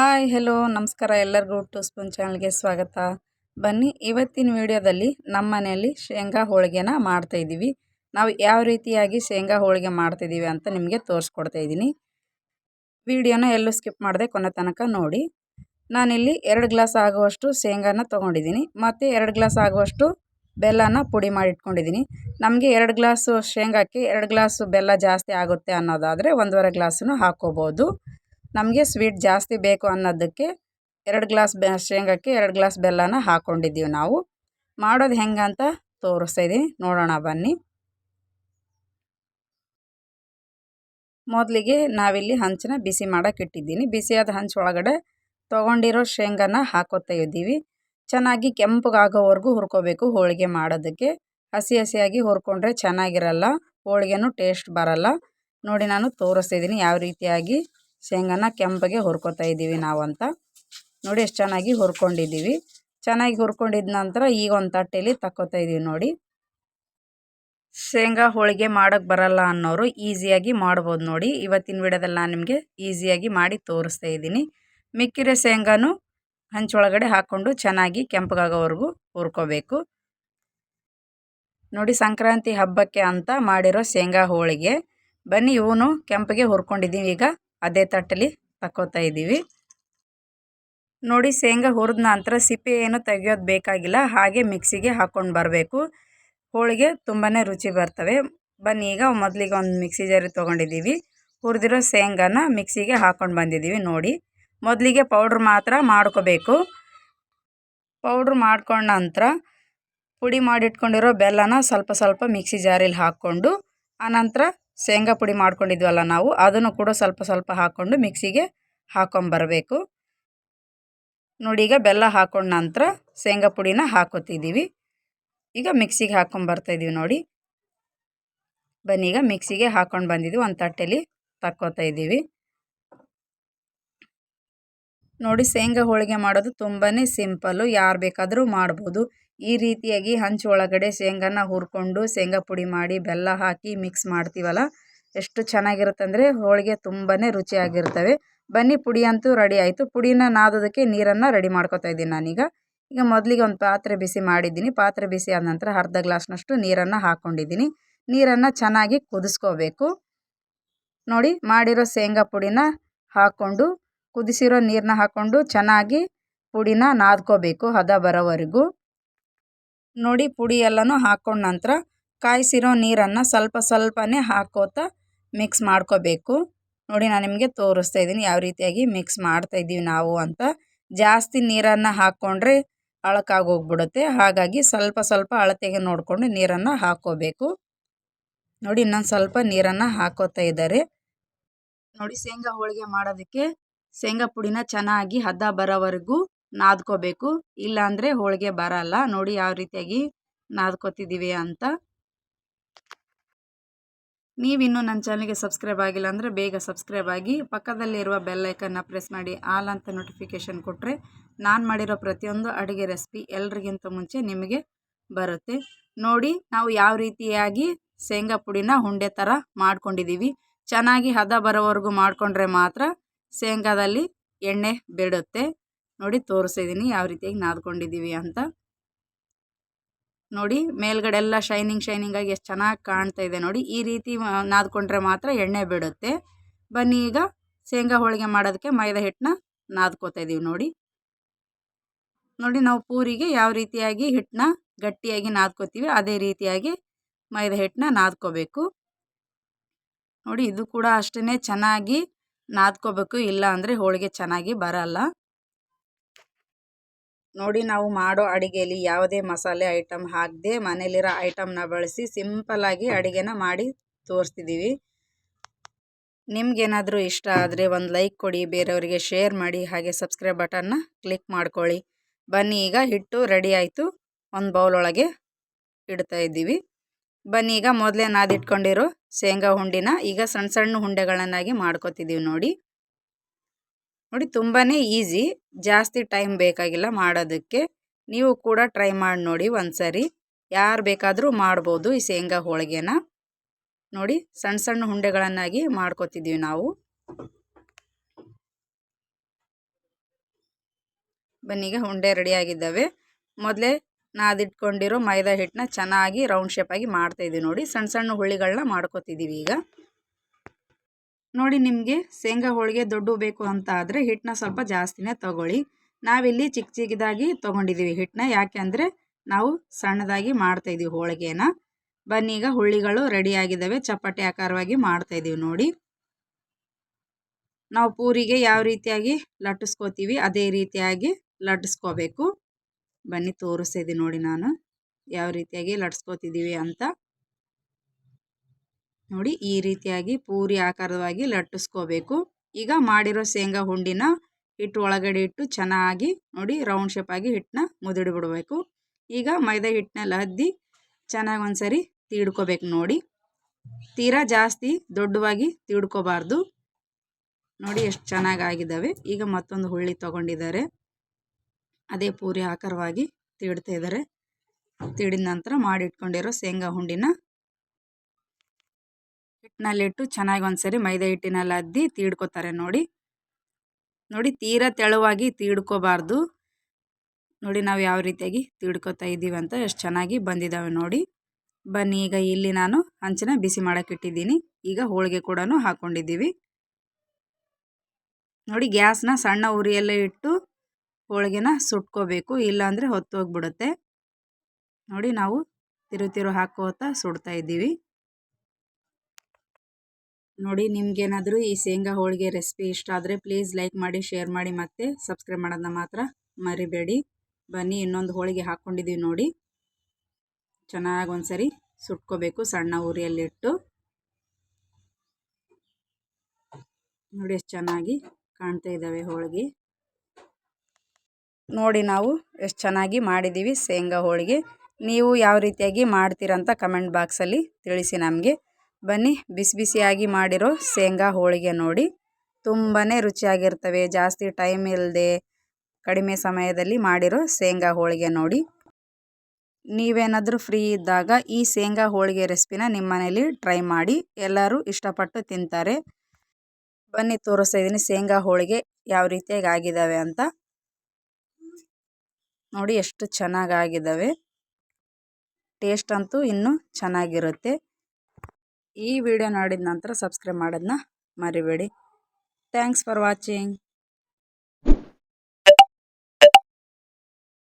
Hi, hello, ನಮಸ್ಕಾರ ಎಲ್ಲರಿಗೂ to spoon ಚಾನಲ್ಗೆ ಸ್ವಾಗತ. ಬನ್ನಿ, ಇವತ್ತಿನ ವಿಡಿಯೋದಲ್ಲಿ ನಮ್ಮ ಮನೆಯಲ್ಲಿ ಶೇಂಗಾ ಹೋಳಿಗೆನ ಮಾಡ್ತಾಯಿದ್ದೀವಿ ನಾವು ಯಾವ ರೀತಿಯಾಗಿ ಶೇಂಗಾ ಹೋಳಿಗೆ ಮಾಡ್ತಿದ್ದೀವಿ ಅಂತ ನಿಮಗೆ ತೋರಿಸ್ಕೊಡ್ತಾ ಇದ್ದೀನಿ. ವಿಡಿಯೋನ ಎಲ್ಲೂ ಸ್ಕಿಪ್ ಮಾಡಿದೆ ಕೊನೆ ತನಕ ನೋಡಿ. ನಾನಿಲ್ಲಿ ಎರಡು ಗ್ಲಾಸ್ ಆಗುವಷ್ಟು ಶೇಂಗಾನ ತೊಗೊಂಡಿದ್ದೀನಿ. ಮತ್ತು ಎರಡು ಗ್ಲಾಸ್ ಆಗುವಷ್ಟು ಬೆಲ್ಲನ ಪುಡಿ ಮಾಡಿ ಇಟ್ಕೊಂಡಿದ್ದೀನಿ. ನಮಗೆ ಎರಡು ಗ್ಲಾಸು ಶೇಂಗಾಕ್ಕೆ ಎರಡು ಗ್ಲಾಸು ಬೆಲ್ಲ ಜಾಸ್ತಿ ಆಗುತ್ತೆ ಅನ್ನೋದಾದರೆ ಒಂದೂವರೆ ಗ್ಲಾಸನ್ನು ಹಾಕ್ಕೋಬೋದು. ನಮಗೆ ಸ್ವೀಟ್ ಜಾಸ್ತಿ ಬೇಕು ಅನ್ನೋದಕ್ಕೆ ಎರಡು ಗ್ಲಾಸ್ ಬೆ, ಶೇಂಗಕ್ಕೆ ಎರಡು ಗ್ಲಾಸ್ ಬೆಲ್ಲನ ಹಾಕ್ಕೊಂಡಿದ್ದೀವಿ ನಾವು. ಮಾಡೋದು ಹೆಂಗೆ ಅಂತ ತೋರಿಸ್ತಾ ಇದ್ದೀನಿ ನೋಡೋಣ, ಬನ್ನಿ. ಮೊದಲಿಗೆ ನಾವಿಲ್ಲಿ ಹಂಚನ್ನ ಬಿಸಿ ಮಾಡೋಕೆ ಇಟ್ಟಿದ್ದೀನಿ. ಬಿಸಿಯಾದ ಹಂಚು ಒಳಗಡೆ ತೊಗೊಂಡಿರೋ ಶೇಂಗಾನ ಹಾಕೋತಾ ಇದ್ದೀವಿ. ಚೆನ್ನಾಗಿ ಕೆಂಪಗಾಗೋವರೆಗೂ ಹುರ್ಕೋಬೇಕು ಹೋಳಿಗೆ ಮಾಡೋದಕ್ಕೆ. ಹಸಿ ಹಸಿಯಾಗಿ ಹುರ್ಕೊಂಡ್ರೆ ಚೆನ್ನಾಗಿರಲ್ಲ. ಹೋಳಿಗೆನೂ ಟೇಸ್ಟ್ ಬರಲ್ಲ. ನೋಡಿ, ನಾನು ತೋರಿಸ್ತಿದ್ದೀನಿ ಯಾವ ರೀತಿಯಾಗಿ. ಶೇಂಗಾನ ಕೆಂಪಗೆ ಹುರ್ಕೊತಾ ಇದ್ದೀವಿ ನಾವು ಅಂತ ನೋಡಿ ಎಷ್ಟು ಚೆನ್ನಾಗಿ ಹುರ್ಕೊಂಡಿದ್ದೀವಿ. ಚೆನ್ನಾಗಿ ಹುರ್ಕೊಂಡಿದ ನಂತರ ಈಗ ಒಂದು ತಟ್ಟೆಯಲ್ಲಿ ತಕ್ಕೋತಾ ಇದ್ದೀವಿ ನೋಡಿ. ಶೇಂಗಾ ಹೋಳಿಗೆ ಮಾಡೋಕ್ಕೆ ಬರಲ್ಲ ಅನ್ನೋರು ಈಸಿಯಾಗಿ ಮಾಡ್ಬೋದು ನೋಡಿ. ಇವತ್ತಿನ ವಿಡಿಯೋದಲ್ಲಿ ನಾನು ನಿಮಗೆ ಈಸಿಯಾಗಿ ಮಾಡಿ ತೋರಿಸ್ತಾ ಇದ್ದೀನಿ. ಮಿಕ್ಕಿರೋ ಶೇಂಗಾನು ಹಂಚೊಳಗಡೆ ಹಾಕ್ಕೊಂಡು ಚೆನ್ನಾಗಿ ಕೆಂಪಗಾಗೋವರೆಗೂ ಹುರ್ಕೋಬೇಕು. ನೋಡಿ ಸಂಕ್ರಾಂತಿ ಹಬ್ಬಕ್ಕೆ ಅಂತ ಮಾಡಿರೋ ಶೇಂಗಾ ಹೋಳಿಗೆ. ಬನ್ನಿ ಇವನು ಕೆಂಪಗೆ ಹುರ್ಕೊಂಡಿದ್ದೀವಿ ಈಗ. ಅದೇ ತಟ್ಟಲಿ ತಕ್ಕೋತಾ ಇದ್ದೀವಿ. ನೋಡಿ ಶೇಂಗಾ ಹುರಿದ ನಂತರ ಸಿಪ್ಪೆ ಏನು ತೆಗಿಯೋದು ಬೇಕಾಗಿಲ್ಲ, ಹಾಗೆ ಮಿಕ್ಸಿಗೆ ಹಾಕ್ಕೊಂಡು ಬರಬೇಕು. ಹೋಳಿಗೆ ತುಂಬಾ ರುಚಿ ಬರ್ತವೆ. ಬನ್ನಿ ಈಗ ಮೊದಲಿಗೆ ಒಂದು ಮಿಕ್ಸಿ ಜಾರಿ ತೊಗೊಂಡಿದ್ದೀವಿ. ಹುರಿದಿರೋ ಶೇಂಗಾನ ಮಿಕ್ಸಿಗೆ ಹಾಕ್ಕೊಂಡು ಬಂದಿದ್ದೀವಿ ನೋಡಿ. ಮೊದಲಿಗೆ ಪೌಡ್ರ್ ಮಾತ್ರ ಮಾಡ್ಕೋಬೇಕು. ಪೌಡ್ರ್ ಮಾಡ್ಕೊಂಡ ನಂತರ ಪುಡಿ ಮಾಡಿಟ್ಕೊಂಡಿರೋ ಬೆಲ್ಲನ ಸ್ವಲ್ಪ ಸ್ವಲ್ಪ ಮಿಕ್ಸಿ ಜಾರಿಲಿ ಹಾಕ್ಕೊಂಡು, ಆನಂತರ ಶೇಂಗಾ ಪುಡಿ ಮಾಡ್ಕೊಂಡಿದ್ವಲ್ಲ ನಾವು, ಅದನ್ನು ಕೂಡ ಸ್ವಲ್ಪ ಸ್ವಲ್ಪ ಹಾಕ್ಕೊಂಡು ಮಿಕ್ಸಿಗೆ ಹಾಕ್ಕೊಂಬರಬೇಕು ನೋಡಿ, ಈಗ ಬೆಲ್ಲ ಹಾಕೊಂಡ ನಂತರ ಶೇಂಗಾ ಪುಡಿನ ಹಾಕೋತಿದ್ದೀವಿ ಈಗ ಮಿಕ್ಸಿಗೆ ಹಾಕ್ಕೊಂಬರ್ತಾಯಿದ್ದೀವಿ ನೋಡಿ. ಬನ್ನಿ, ಈಗ ಮಿಕ್ಸಿಗೆ ಹಾಕ್ಕೊಂಡು ಬಂದಿದ್ದೀವಿ ಒಂದು ತಟ್ಟೆಲಿ ತಕ್ಕೋತಾ ಇದ್ದೀವಿ ನೋಡಿ, ಶೇಂಗಾ ಹೋಳಿಗೆ ಮಾಡೋದು ತುಂಬಾ ಸಿಂಪಲ್ಲು, ಯಾರು ಬೇಕಾದರೂ ಮಾಡ್ಬೋದು. ಈ ರೀತಿಯಾಗಿ ಹಂಚು ಒಳಗಡೆ ಶೇಂಗಾನ ಹುರ್ಕೊಂಡು ಶೇಂಗಾ ಪುಡಿ ಮಾಡಿ ಬೆಲ್ಲ ಹಾಕಿ ಮಿಕ್ಸ್ ಮಾಡ್ತೀವಲ್ಲ, ಎಷ್ಟು ಚೆನ್ನಾಗಿರುತ್ತೆ ಅಂದರೆ ಹೋಳಿಗೆ ತುಂಬಾ ರುಚಿಯಾಗಿರ್ತವೆ. ಬನ್ನಿ, ಪುಡಿ ಅಂತೂ ರೆಡಿ ಆಯಿತು. ಪುಡಿನ ನಾದೋದಕ್ಕೆ ನೀರನ್ನು ರೆಡಿ ಮಾಡ್ಕೊತಾ ಇದ್ದೀನಿ ನಾನೀಗ. ಈಗ ಮೊದಲಿಗೆ ಒಂದು ಪಾತ್ರೆ ಬಿಸಿ ಮಾಡಿದ್ದೀನಿ. ಪಾತ್ರೆ ಬಿಸಿ ಆದ ನಂತರ ಅರ್ಧ ಗ್ಲಾಸ್ನಷ್ಟು ನೀರನ್ನು ಹಾಕ್ಕೊಂಡಿದ್ದೀನಿ ನೀರನ್ನು ಚೆನ್ನಾಗಿ ಕುದಿಸ್ಕೋಬೇಕು. ನೋಡಿ, ಮಾಡಿರೋ ಶೇಂಗಾ ಪುಡಿನ ಹಾಕ್ಕೊಂಡು ಕುದಿಸಿರೋ ನೀರನ್ನ ಹಾಕ್ಕೊಂಡು ಚೆನ್ನಾಗಿ ಪುಡಿನ ನಾದ್ಕೋಬೇಕು ಹದ ಬರೋವರೆಗೂ. ನೋಡಿ ಪುಡಿ ಎಲ್ಲನೂ ಹಾಕ್ಕೊಂಡ ನಂತರ ಕಾಯಿಸಿರೋ ನೀರನ್ನು ಸ್ವಲ್ಪ ಸ್ವಲ್ಪನೇ ಹಾಕೋತಾ ಮಿಕ್ಸ್ ಮಾಡ್ಕೋಬೇಕು. ನೋಡಿ ನಾನು ನಿಮಗೆ ತೋರಿಸ್ತಾ ಇದ್ದೀನಿ ಯಾವ ರೀತಿಯಾಗಿ ಮಿಕ್ಸ್ ಮಾಡ್ತಾ ಇದ್ದೀವಿ ನಾವು ಅಂತ. ಜಾಸ್ತಿ ನೀರನ್ನು ಹಾಕ್ಕೊಂಡ್ರೆ ಅಳಕಾಗೋಗ್ಬಿಡುತ್ತೆ. ಹಾಗಾಗಿ ಸ್ವಲ್ಪ ಸ್ವಲ್ಪ ಅಳತೆಗೆ ನೋಡಿಕೊಂಡು ನೀರನ್ನು ಹಾಕ್ಕೋಬೇಕು ನೋಡಿ ಇನ್ನೊಂದು ಸ್ವಲ್ಪ ನೀರನ್ನು ಹಾಕೋತಾ ಇದ್ದಾರೆ. ನೋಡಿ ಶೇಂಗಾ ಹೋಳಿಗೆ ಮಾಡೋದಕ್ಕೆ ಶೇಂಗಾ ಪುಡಿನ ಚೆನ್ನಾಗಿ ಹದ ಬರೋವರೆಗೂ ನಾದ್ಕೋಬೇಕು. ಇಲ್ಲಾಂದರೆ ಹೋಳಿಗೆ ಬರಲ್ಲ. ನೋಡಿ ಯಾವ ರೀತಿಯಾಗಿ ನಾದ್ಕೋತಿದ್ದೀವಿ ಅಂತ. ನೀವಿನ್ನೂ ನನ್ನ ಚಾನಲ್ಗೆ ಸಬ್ಸ್ಕ್ರೈಬ್ ಆಗಿಲ್ಲ ಅಂದರೆ ಬೇಗ ಸಬ್ಸ್ಕ್ರೈಬ್ ಆಗಿ ಪಕ್ಕದಲ್ಲಿರುವ ಬೆಲ್ಲೈಕನ್ನ ಪ್ರೆಸ್ ಮಾಡಿ. ಆಲ್ ಅಂತ ನೋಟಿಫಿಕೇಷನ್ ಕೊಟ್ಟರೆ ನಾನು ಮಾಡಿರೋ ಪ್ರತಿಯೊಂದು ಅಡುಗೆ ರೆಸಿಪಿ ಎಲ್ರಿಗಿಂತ ಮುಂಚೆ ನಿಮಗೆ ಬರುತ್ತೆ. ನೋಡಿ ನಾವು ಯಾವ ರೀತಿಯಾಗಿ ಶೇಂಗಾ ಪುಡಿನ ಹುಂಡೆ ಥರ ಮಾಡ್ಕೊಂಡಿದ್ದೀವಿ. ಚೆನ್ನಾಗಿ ಹದ ಬರೋವರೆಗೂ ಮಾಡಿಕೊಂಡ್ರೆ ಮಾತ್ರ ಶೇಂಗಾದಲ್ಲಿ ಎಣ್ಣೆ ಬಿಡುತ್ತೆ. ನೋಡಿ ತೋರಿಸಿದ್ದೀನಿ ಯಾವ ರೀತಿಯಾಗಿ ನಾದ್ಕೊಂಡಿದ್ದೀವಿ ಅಂತ. ನೋಡಿ ಮೇಲ್ಗಡೆ ಎಲ್ಲ ಶೈನಿಂಗ್ ಶೈನಿಂಗ್ ಆಗಿ ಎಷ್ಟು ಚೆನ್ನಾಗಿ ಕಾಣ್ತಾ ಇದೆ ನೋಡಿ. ಈ ರೀತಿ ನಾದ್ಕೊಂಡ್ರೆ ಮಾತ್ರ ಎಣ್ಣೆ ಬಿಡುತ್ತೆ. ಬನ್ನಿ ಈಗ ಶೇಂಗಾ ಹೋಳಿಗೆ ಮಾಡೋದಕ್ಕೆ ಮೈದಾ ಹಿಟ್ಟನ್ನ ನಾದ್ಕೋತಾ ಇದ್ದೀವಿ ನೋಡಿ. ನೋಡಿ, ನಾವು ಪೂರಿಗೆ ಯಾವ ರೀತಿಯಾಗಿ ಹಿಟ್ಟನ್ನ ಗಟ್ಟಿಯಾಗಿ ನಾದ್ಕೋತೀವಿ, ಅದೇ ರೀತಿಯಾಗಿ ಮೈದಾ ಹಿಟ್ಟನ್ನ ನಾದ್ಕೋಬೇಕು. ನೋಡಿ, ಇದು ಕೂಡ ಅಷ್ಟೇ ಚೆನ್ನಾಗಿ ನಾದ್ಕೋಬೇಕು, ಇಲ್ಲ ಅಂದರೆ ಹೋಳಿಗೆ ಚೆನ್ನಾಗಿ ಬರಲ್ಲ. ನೋಡಿ ನಾವು ಮಾಡೋ ಅಡುಗೆಯಲ್ಲಿ ಯಾವುದೇ ಮಸಾಲೆ ಐಟಮ್ ಹಾಕದೆ ಮನೇಲಿರೋ ಐಟಮ್ನ ಬಳಸಿ ಸಿಂಪಲ್ಲಾಗಿ ಅಡುಗೆನ ಮಾಡಿ ತೋರಿಸ್ತಿದ್ದೀವಿ. ನಿಮಗೇನಾದರೂ ಇಷ್ಟ ಆದರೆ ಒಂದು ಲೈಕ್ ಕೊಡಿ, ಬೇರೆಯವರಿಗೆ ಶೇರ್ ಮಾಡಿ, ಹಾಗೆ ಸಬ್ಸ್ಕ್ರೈಬ್ ಬಟನ್ನ ಕ್ಲಿಕ್ ಮಾಡ್ಕೊಳ್ಳಿ. ಬನ್ನಿ ಈಗ ಹಿಟ್ಟು ರೆಡಿ ಆಯಿತು. ಒಂದು ಬೌಲೊಳಗೆ ಇಡ್ತಾ ಇದ್ದೀವಿ. ಬನ್ನಿ ಈಗ ಮೊದಲೇ ನಾದಿಟ್ಕೊಂಡಿರೋ ಶೇಂಗಾ ಹುಂಡಿನ ಈಗ ಸಣ್ಣ ಸಣ್ಣ ಹುಂಡೆಗಳನ್ನಾಗಿ ಮಾಡ್ಕೊತಿದ್ದೀವಿ ನೋಡಿ. ನೋಡಿ ತುಂಬಾ ಈಸಿ, ಜಾಸ್ತಿ ಟೈಮ್ ಬೇಕಾಗಿಲ್ಲ ಮಾಡೋದಕ್ಕೆ. ನೀವು ಕೂಡ ಟ್ರೈ ಮಾಡಿ ನೋಡಿ ಒಂದು ಸರಿ ಯಾರು ಬೇಕಾದರೂ ಮಾಡ್ಬೋದು ಈ ಶೇಂಗಾ ಹೋಳಿಗೆನ. ನೋಡಿ ಸಣ್ಣ ಸಣ್ಣ ಹುಂಡೆಗಳನ್ನಾಗಿ ಮಾಡ್ಕೊತಿದ್ದೀವಿ ನಾವು. ಬನ್ನೀಗ ಉಂಡೆ ರೆಡಿಯಾಗಿದ್ದಾವೆ ಮೊದಲೇ ನಾದಿಟ್ಕೊಂಡಿರೋ ಮೈದಾ ಹಿಟ್ಟನ್ನ ಚೆನ್ನಾಗಿ ರೌಂಡ್ ಶೇಪಾಗಿ ಮಾಡ್ತಾಯಿದ್ದೀವಿ ನೋಡಿ. ಸಣ್ಣ ಸಣ್ಣ ಹುಳಿಗಳನ್ನ ಮಾಡ್ಕೊತಿದ್ದೀವಿ ಈಗ. ನೋಡಿ ನಿಮಗೆ ಶೇಂಗಾ ಹೋಳಿಗೆ ದೊಡ್ಡ ಬೇಕು ಅಂತ ಆದರೆ ಹಿಟ್ಟನ್ನ ಸ್ವಲ್ಪ ಜಾಸ್ತಿನೇ ತೊಗೊಳ್ಳಿ. ನಾವಿಲ್ಲಿ ಚಿಕ್ಕ ಚಿಕ್ಕದಾಗಿ ತೊಗೊಂಡಿದ್ದೀವಿ ಹಿಟ್ಟನ್ನ. ಯಾಕೆಂದರೆ ನಾವು ಸಣ್ಣದಾಗಿ ಮಾಡ್ತಾಯಿದ್ದೀವಿ ಹೋಳಿಗೆನ. ಬನ್ನಿ ಈಗ ಹುಳ್ಳಿಗಳು ರೆಡಿಯಾಗಿದ್ದಾವೆ ಚಪಾತಿ ಆಕಾರವಾಗಿ ಮಾಡ್ತಾಯಿದ್ದೀವಿ ನೋಡಿ. ನಾವು ಪೂರಿಗೆ ಯಾವ ರೀತಿಯಾಗಿ ಲಟ್ಟಿಸ್ಕೋತೀವಿ ಅದೇ ರೀತಿಯಾಗಿ ಲಟ್ಟಿಸ್ಕೋಬೇಕು. ಬನ್ನಿ ತೋರಿಸ್ತಿದ್ದೀನಿ ನೋಡಿ ನಾನು. ಯಾವ ರೀತಿಯಾಗಿ ಲಟ್ಸ್ಕೋತಿದ್ದೀವಿ ಅಂತ. ನೋಡಿ ಈ ರೀತಿಯಾಗಿ ಪೂರಿ ಆಕಾರವಾಗಿ ಲಟ್ಟಿಸ್ಕೋಬೇಕು. ಈಗ ಮಾಡಿರೋ ಶೇಂಗಾ ಹುಂಡಿನ ಹಿಟ್ಟು ಒಳಗಡೆ ಇಟ್ಟು ಚೆನ್ನಾಗಿ ನೋಡಿ ರೌಂಡ್ ಶೇಪಾಗಿ ಹಿಟ್ಟನ್ನ ಮುದುಡಿ ಬಿಡಬೇಕು ಈಗ ಮೈದಾ ಹಿಟ್ಟನ್ನೆಲ್ಲ ಹದ್ದಿ ಚೆನ್ನಾಗಿ ಒಂದ್ಸರಿ ತೀಡ್ಕೋಬೇಕು ನೋಡಿ. ತೀರಾ ಜಾಸ್ತಿ ದೊಡ್ಡವಾಗಿ ತೀಡ್ಕೋಬಾರ್ದು. ನೋಡಿ ಎಷ್ಟು ಚೆನ್ನಾಗಿ ಆಗಿದ್ದಾವೆ ಈಗ ಮತ್ತೊಂದು ಹುಳ್ಳಿ ತಗೊಂಡಿದ್ದಾರೆ. ಅದೇ ಪೂರಿ ಆಕಾರವಾಗಿ ತೀಡ್ತಾ ಇದ್ದಾರೆ. ತೀಡಿದ ನಂತರ ಮಾಡಿಟ್ಕೊಂಡಿರೋ ಶೇಂಗಾ ಹುಂಡಿನ ಹಿಟ್ಟಿನಲ್ಲಿಟ್ಟು ಚೆನ್ನಾಗಿ ಒಂದ್ಸರಿ ಮೈದಾ ಹಿಟ್ಟಿನಲ್ಲಿ ಅದ್ದಿ ತೀಡ್ಕೋತಾರೆ ನೋಡಿ. ನೋಡಿ ತೀರಾ ತೆಳುವಾಗಿ ತೀಡ್ಕೋಬಾರ್ದು. ನೋಡಿ ನಾವು ಯಾವ ರೀತಿಯಾಗಿ ತೀಡ್ಕೋತಾ ಇದ್ದೀವಿ ಅಂತ ಎಷ್ಟು ಚೆನ್ನಾಗಿ ಬಂದಿದ್ದಾವೆ ನೋಡಿ. ಬನ್ನಿ ಈಗ ಇಲ್ಲಿ ನಾನು ಹಂಚನ ಬಿಸಿ ಮಾಡೋಕೆ ಇಟ್ಟಿದ್ದೀನಿ. ಈಗ ಹೋಳಿಗೆ ಕೂಡ ಹಾಕ್ಕೊಂಡಿದ್ದೀವಿ ನೋಡಿ ಗ್ಯಾಸ್ನ ಸಣ್ಣ ಉರಿಯಲ್ಲೇ ಇಟ್ಟು ಹೋಳಿಗೆನ ಸುಟ್ಕೋಬೇಕು. ಇಲ್ಲಾಂದರೆ ಹೊತ್ತೋಗ್ಬಿಡುತ್ತೆ ನೋಡಿ ನಾವು ತಿರು ತಿರು ಹಾಕೋತಾ ಸುಡ್ತಾ ಇದ್ದೀವಿ. ನೋಡಿ, ನಿಮಗೇನಾದರೂ ಈ ಶೇಂಗಾ ಹೋಳಿಗೆ ರೆಸಿಪಿ ಇಷ್ಟ ಆದರೆ ಪ್ಲೀಸ್ ಲೈಕ್ ಮಾಡಿ ಶೇರ್ ಮಾಡಿ ಮತ್ತು ಸಬ್ಸ್ಕ್ರೈಬ್ ಮಾಡೋದನ್ನ ಮಾತ್ರ ಮರಿಬೇಡಿ. ಬನ್ನಿ, ಇನ್ನೊಂದು ಹೋಳಿಗೆ ಹಾಕ್ಕೊಂಡಿದ್ದೀವಿ ನೋಡಿ. ಚೆನ್ನಾಗಿ ಒಂದ್ಸರಿ ಸುಟ್ಕೋಬೇಕು ಸಣ್ಣ ಉರಿಯಲ್ಲಿಟ್ಟು. ನೋಡಿ, ಎಷ್ಟು ಚೆನ್ನಾಗಿ ಕಾಣ್ತಾ ಇದ್ದಾವೆ ಹೋಳಿಗೆ. ನೋಡಿ, ನಾವು ಎಷ್ಟು ಚೆನ್ನಾಗಿ ಮಾಡಿದ್ದೀವಿ ಶೇಂಗಾ ಹೋಳಿಗೆ. ನೀವು ಯಾವ ರೀತಿಯಾಗಿ ಮಾಡ್ತೀರಂತ ಕಮೆಂಟ್ ಬಾಕ್ಸಲ್ಲಿ ತಿಳಿಸಿ ನಮಗೆ. ಬನ್ನಿ ಬಿಸಿ ಬಿಸಿಯಾಗಿ ಮಾಡಿರೋ ಶೇಂಗಾ ಹೋಳಿಗೆ ನೋಡಿ. ತುಂಬಾ ರುಚಿಯಾಗಿರ್ತವೆ, ಜಾಸ್ತಿ ಟೈಮ್ ಇಲ್ಲದೆ ಕಡಿಮೆ ಸಮಯದಲ್ಲಿ ಮಾಡಿರೋ ಶೇಂಗಾ ಹೋಳಿಗೆ ನೋಡಿ. ನೀವೇನಾದರೂ ಫ್ರೀ ಇದ್ದಾಗ ಈ ಶೇಂಗಾ ಹೋಳಿಗೆ ರೆಸಿಪಿನ ನಿಮ್ಮ ಮನೇಲಿ ಟ್ರೈ ಮಾಡಿ, ಎಲ್ಲರೂ ಇಷ್ಟಪಟ್ಟು ತಿಂತಾರೆ. ಬನ್ನಿ ತೋರಿಸ್ತಾ ಇದ್ದೀನಿ ಶೇಂಗಾ ಹೋಳಿಗೆ ಯಾವ ರೀತಿಯಾಗಿ ಆಗಿದ್ದಾವೆ ಅಂತ. ನೋಡಿ ಎಷ್ಟು ಚೆನ್ನಾಗಾಗಿದ್ದಾವೆ ಟೇಸ್ಟ್ ಅಂತೂ ಇನ್ನೂ ಚೆನ್ನಾಗಿರುತ್ತೆ. ಈ ವಿಡಿಯೋ ನೋಡಿದ ನಂತರ ಸಬ್ಸ್ಕ್ರೈಬ್ ಮಾಡೋದನ್ನ ಮರಿಬೇಡಿ. Thanks for watching